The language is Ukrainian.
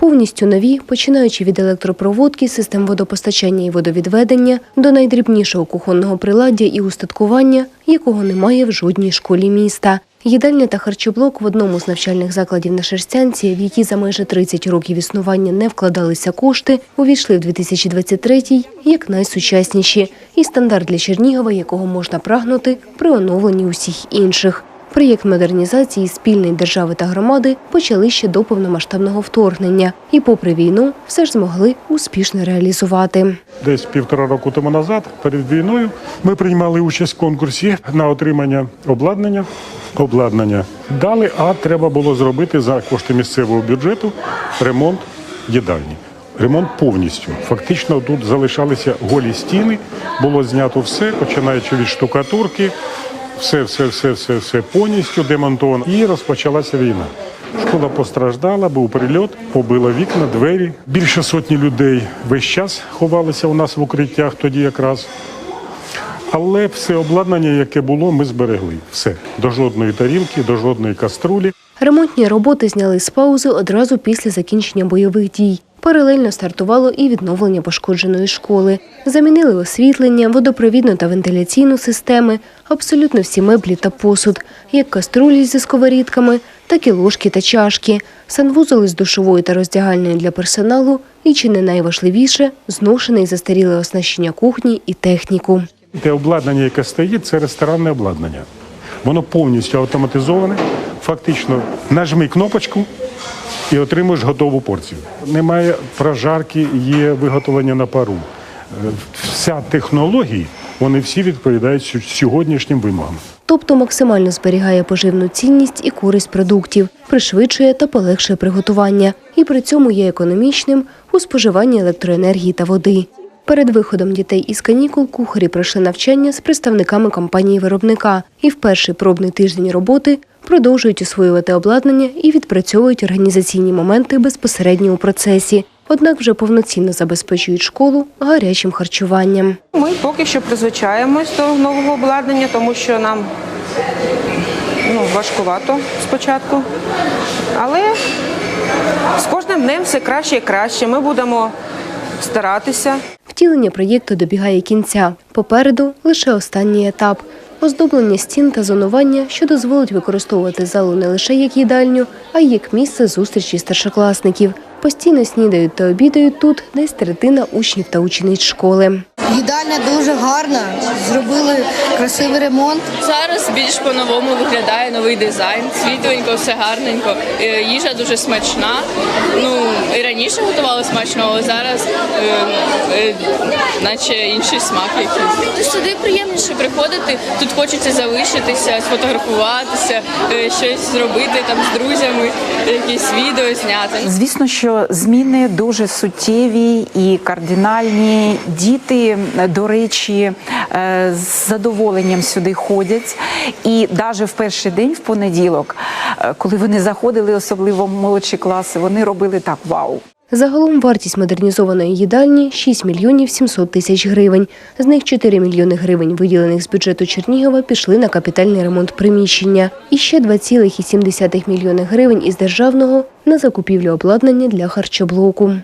Повністю нові, починаючи від електропроводки, систем водопостачання і водовідведення до найдрібнішого кухонного приладдя і устаткування, якого немає в жодній школі міста. Їдальня та харчоблок в одному з навчальних закладів на Шерстянці, в які за майже 30 років існування не вкладалися кошти, увійшли в 2023-й як найсучасніші і стандарт для Чернігова, якого можна прагнути при оновленні усіх інших. Проєкт модернізації спільної держави та громади почали ще до повномасштабного вторгнення і, попри війну, все ж змогли успішно реалізувати. Десь півтора року тому назад, перед війною, ми приймали участь в конкурсі на отримання обладнання. Обладнання дали, а треба було зробити за кошти місцевого бюджету ремонт їдальні. Ремонт повністю. Фактично тут залишалися голі стіни, було знято все, починаючи від штукатурки, все, все, все, все, все повністю демонтовано. І розпочалася війна. Школа постраждала, був прильот, побило вікна, двері. Більше сотні людей весь час ховалися у нас в укриттях тоді якраз. Але все обладнання, яке було, ми зберегли. Все. До жодної тарілки, до жодної каструлі. Ремонтні роботи зняли з паузи одразу після закінчення бойових дій. Паралельно стартувало і відновлення пошкодженої школи. Замінили освітлення, водопровідну та вентиляційну системи, абсолютно всі меблі та посуд, як каструлі зі сковорідками, так і ложки та чашки, санвузоли з душовою та роздягальною для персоналу і, чи не найважливіше, зношене і застаріле оснащення кухні і техніку. Те обладнання, яке стоїть, це ресторанне обладнання. Воно повністю автоматизоване. Фактично, нажми кнопочку і отримуєш готову порцію. Немає прожарки, є виготовлення на пару. Е, Вся технології, вони всі відповідають сьогоднішнім вимогам. Тобто максимально зберігає поживну цінність і користь продуктів, пришвидшує та полегшує приготування, і при цьому є економічним у споживанні електроенергії та води. Перед виходом дітей із канікул кухарі пройшли навчання з представниками компанії виробника і в перший пробний тиждень роботи продовжують освоювати обладнання і відпрацьовують організаційні моменти безпосередньо у процесі. Однак вже повноцінно забезпечують школу гарячим харчуванням. Ми поки що призвичаємось до нового обладнання, тому що нам ну, важкувато спочатку. Але з кожним днем все краще і краще. Ми будемо старатися. Втілення проєкту добігає кінця. Попереду лише останній етап оздоблення стін та зонування, що дозволить використовувати залу не лише як їдальню, а й як місце зустрічі старшокласників. Постійно снідають та обідають тут десь третина учнів та учениць школи. Їдальня дуже гарна, зробили красивий ремонт. Зараз більш по-новому виглядає новий дизайн, світленько, все гарненько. Е, Їжа дуже смачна. Ну і раніше готували смачно, але зараз е, е, наче інший смак якийсь. Сюди приємніше приходити. Тут хочеться залишитися, сфотографуватися, е, щось зробити там з друзями, якісь відео зняти. Звісно, що зміни дуже суттєві і кардинальні. Діти, до речі, е, з задоволенням сюди ходять. І навіть в перший день, в понеділок, е, коли вони заходили, особливо молодші класи, вони робили так: вау. Загалом вартість модернізованої їдальні 6 мільйонів 700 тисяч гривень. З них 4 мільйони гривень, виділених з бюджету Чернігова, пішли на капітальний ремонт приміщення. І ще 2,7 мільйони гривень із державного на закупівлю обладнання для харчоблоку.